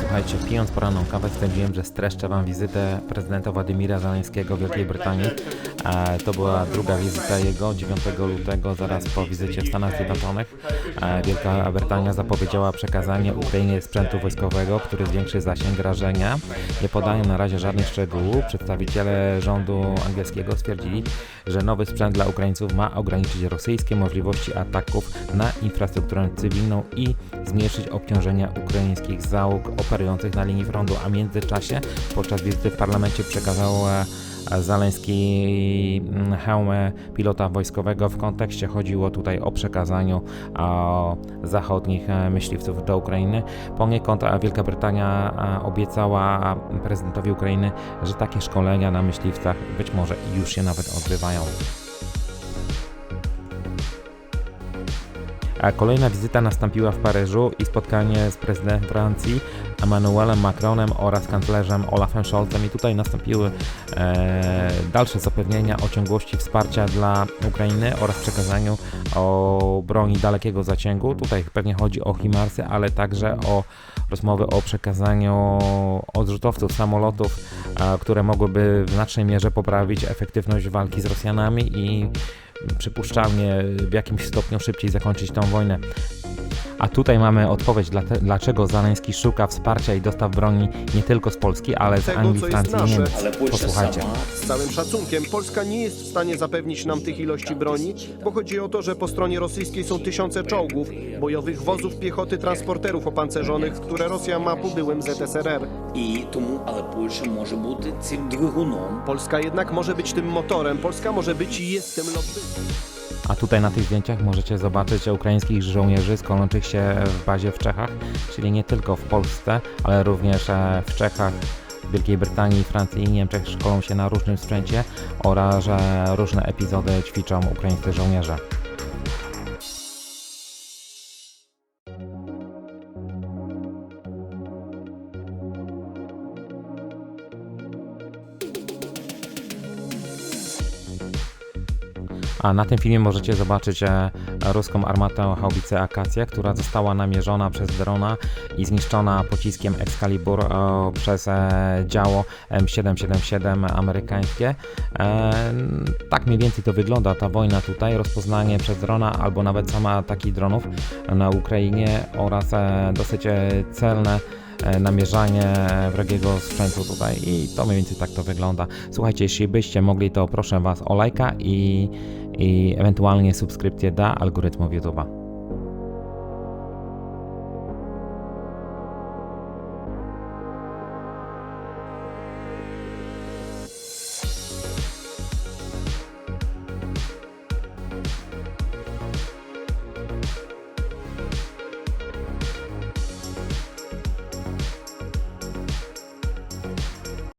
Słuchajcie, pijąc poranną kawę stwierdziłem, że streszczę wam wizytę prezydenta Władimira Zaleńskiego w Wielkiej Brytanii. To była druga wizyta jego, 9 lutego, zaraz po wizycie w Stanach Zjednoczonych. Wielka Brytania zapowiedziała przekazanie Ukrainie sprzętu wojskowego, który zwiększy zasięg rażenia. Nie podają na razie żadnych szczegółów. Przedstawiciele rządu angielskiego stwierdzili, że nowy sprzęt dla Ukraińców ma ograniczyć rosyjskie możliwości ataków na infrastrukturę cywilną i zmniejszyć obciążenia ukraińskich załóg operujących na linii frontu, a w międzyczasie podczas wizyty w parlamencie przekazał e, Zaleński mm, hełmę pilota wojskowego. W kontekście chodziło tutaj o przekazaniu e, zachodnich e, myśliwców do Ukrainy. Poniekąd Wielka Brytania obiecała prezydentowi Ukrainy, że takie szkolenia na myśliwcach być może już się nawet odbywają. A kolejna wizyta nastąpiła w Paryżu i spotkanie z prezydentem Francji Emmanuelem Macronem oraz kanclerzem Olafem Scholzem i tutaj nastąpiły e, dalsze zapewnienia o ciągłości wsparcia dla Ukrainy oraz przekazaniu o broni dalekiego zasięgu. Tutaj pewnie chodzi o HIMARSy, ale także o rozmowy o przekazaniu odrzutowców samolotów, e, które mogłyby w znacznej mierze poprawić efektywność walki z Rosjanami i przypuszczalnie w jakimś stopniu szybciej zakończyć tą wojnę. A tutaj mamy odpowiedź, dlate- dlaczego Zaleński szuka wsparcia i dostaw broni nie tylko z Polski, ale z Tego, Anglii, co jest Francji i nasze. Niemiec. Ale Polska Posłuchajcie. sama Z całym szacunkiem, Polska nie jest w stanie zapewnić nam tych ilości broni, bo chodzi o to, że po stronie rosyjskiej są tysiące czołgów, bojowych wozów piechoty, transporterów opancerzonych, które Rosja ma po byłym ZSRR. і тому, але Польща може бути цим двигуном. Polska jednak może być tym motorem, Polska może być i jest tym lobbystą. A tutaj na tych zdjęciach możecie zobaczyć ukraińskich żołnierzy szkolących się w bazie w Czechach, czyli nie tylko w Polsce, ale również e, w Czechach, Wielkiej Brytanii, Francji i Niemczech szkolą się na różnym sprzęcie oraz że różne epizody ćwiczą ukraińscy żołnierze. A na tym filmie możecie zobaczyć e, ruską armatę haubicy Akacja, która została namierzona przez drona i zniszczona pociskiem Excalibur e, przez e, działo M777 amerykańskie. Tak mniej więcej to wygląda ta wojna tutaj, rozpoznanie przez drona albo nawet sama ataki dronów na Ukrainie oraz dosyć celne namierzanie wrogiego sprzętu tutaj i to mniej więcej tak to wygląda. Słuchajcie, jeśli byście mogli, to proszę Was o lajka i, i ewentualnie subskrypcję dla algorytmów YouTube'a.